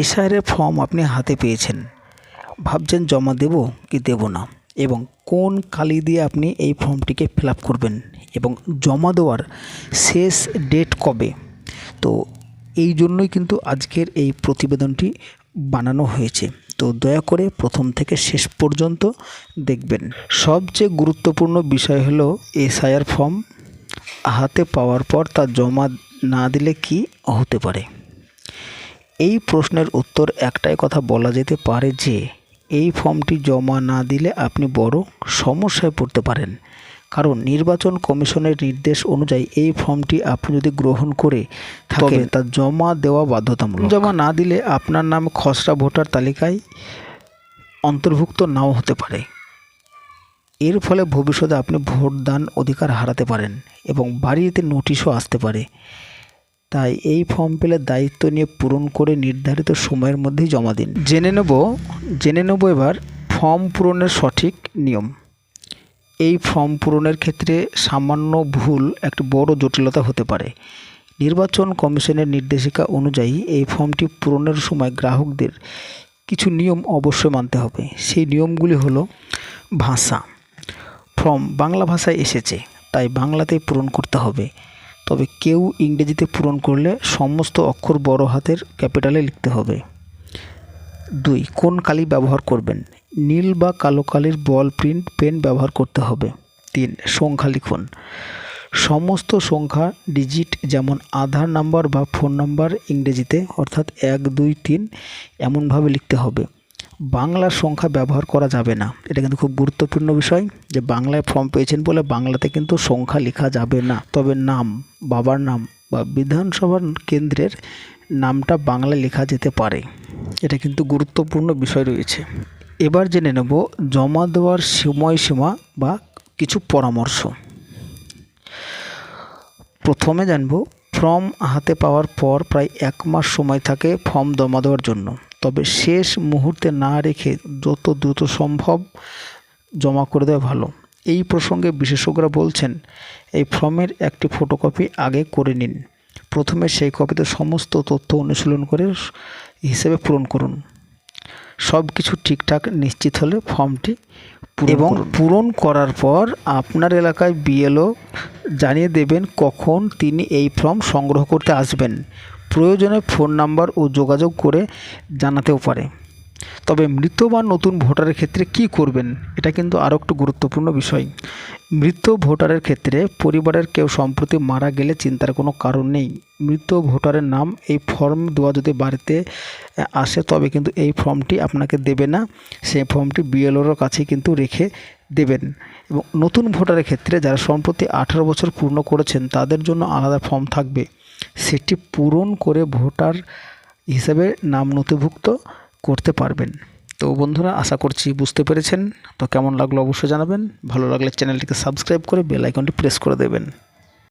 এসআইআরের ফর্ম আপনি হাতে পেয়েছেন। ভাবছেন জমা দেব কি দেব না? এবং কোন কালি দিয়ে আপনি এই ফর্মটিকে ফিল করবেন? এবং জমা দেওয়ার শেষ ডেট কবে? তো এই জন্যই কিন্তু আজকের এই প্রতিবেদনটি বানানো হয়েছে। তো দয়া করে প্রথম থেকে শেষ পর্যন্ত দেখবেন। সবচেয়ে গুরুত্বপূর্ণ বিষয় হলো এসআইআর ফর্ম হাতে পাওয়ার পর তা জমা না দিলে কি হতে পারে? এই প্রশ্নের উত্তর একটাই কথা বলা যেতে পারে যে এই ফর্মটি জমা না দিলে আপনি বড় সমস্যায় পড়তে পারেন। কারণ নির্বাচন কমিশনের নির্দেশ অনুযায়ী এই ফর্মটি আপনি যদি গ্রহণ করে থাকেন তা জমা দেওয়া বাধ্যতামূলক। জমা না দিলে আপনার নাম খসড়া ভোটার তালিকায় অন্তর্ভুক্ত নাও হতে পারে। এর ফলে ভবিষ্যতে আপনি ভোটদান অধিকার হারাতে পারেন এবং বাড়িতে নোটিশও আসতে পারে। তাই এই ফর্ম পেলে দায়িত্ব নিয়ে পূরণ করে নির্ধারিত সময়ের মধ্যেই জমা দিন। জেনে নেব জেনে নেব এবার ফর্ম পূরণের সঠিক নিয়ম। এই ফর্ম পূরণের ক্ষেত্রে সামান্য ভুল একটি বড় জটিলতা হতে পারে। নির্বাচন কমিশনের নির্দেশিকা অনুযায়ী এই ফর্মটি পূরণের সময় গ্রাহকদের কিছু নিয়ম অবশ্যই মানতে হবে। সেই নিয়মগুলি হলো ভাষা। ফর্ম বাংলা ভাষায় এসেছে, তাই বাংলাতেই পূরণ করতে হবে। তবে কেউ ইংরেজিতে পূরণ করলে সমস্ত অক্ষর বড় হাতের ক্যাপিটালে লিখতে হবে। দুই, কোন কালি ব্যবহার করবেন? নীল বা কালো কালির বল প্রিন্ট পেন ব্যবহার করতে হবে। তিন, সংখ্যা লিখুন। সমস্ত সংখ্যা ডিজিট যেমন আধার নাম্বার বা ফোন নাম্বার ইংরেজিতে, অর্থাৎ এক, দুই, তিন এমনভাবে লিখতে হবে। বাংলার সংখ্যা ব্যবহার করা যাবে না। এটা কিন্তু খুব গুরুত্বপূর্ণ বিষয় যে বাংলায় ফর্ম পেয়েছেন বলে বাংলাতে কিন্তু সংখ্যা লেখা যাবে না। তবে নাম, বাবার নাম বা বিধানসভার কেন্দ্রের নামটা বাংলায় লেখা যেতে পারে। এটা কিন্তু গুরুত্বপূর্ণ বিষয় রয়েছে। এবার জেনে নেব জমা দেওয়ার সময়সীমা বা কিছু পরামর্শ। প্রথমে জানব ফর্ম হাতে পাওয়ার পর প্রায় এক মাস সময় থাকে ফর্ম জমা দেওয়ার জন্য। তবে শেষ মুহূর্তে না রেখে যত দ্রুত সম্ভব জমা করে দেওয়া ভালো। এই প্রসঙ্গে বিশেষজ্ঞরা বলছেন, এই ফর্মের একটি ফটোকপি আগে করে নিন। প্রথমে সেই কপিতে সমস্ত তথ্য অনুশীলন করে হিসেবে পূরণ করুন। সব কিছু ঠিকঠাক নিশ্চিত হলে ফর্মটি এবং পূরণ করার পর আপনার এলাকায় বিএলও জানিয়ে দেবেন কখন তিনি এই ফর্ম সংগ্রহ করতে আসবেন। প্রয়োজনে ফোন নাম্বার ও যোগাযোগ করে জানাতেও পারে। তবে মৃত বা নতুন ভোটারের ক্ষেত্রে কি করবেন এটা কিন্তু আরও একটু গুরুত্বপূর্ণ বিষয়। মৃত ভোটারের ক্ষেত্রে পরিবারের কেউ সম্প্রতি মারা গেলে চিন্তার কোনো কারণ নেই। মৃত ভোটারের নাম এই ফর্ম দেওয়া যদি বাড়িতে আসে তবে কিন্তু এই ফর্মটি আপনাকে দেবে না। সেই ফর্মটি বিএলওর কাছে কিন্তু রেখে দেবেন। এবং নতুন ভোটারের ক্ষেত্রে যারা সম্প্রতি আঠারো বছর পূর্ণ করেছেন, তাদের জন্য আলাদা ফর্ম থাকবে। সেটি পূরণ করে ভোটার হিসাবে নাম নথিভুক্ত করতে পারবেন। তো বন্ধুরা, আশা করছি বুঝতে পেরেছেন। তো কেমন লাগল অবশ্যই জানাবেন। ভালো লাগলে চ্যানেলটিকে সাবস্ক্রাইব করে বেল আইকনটি প্রেস করে দেবেন।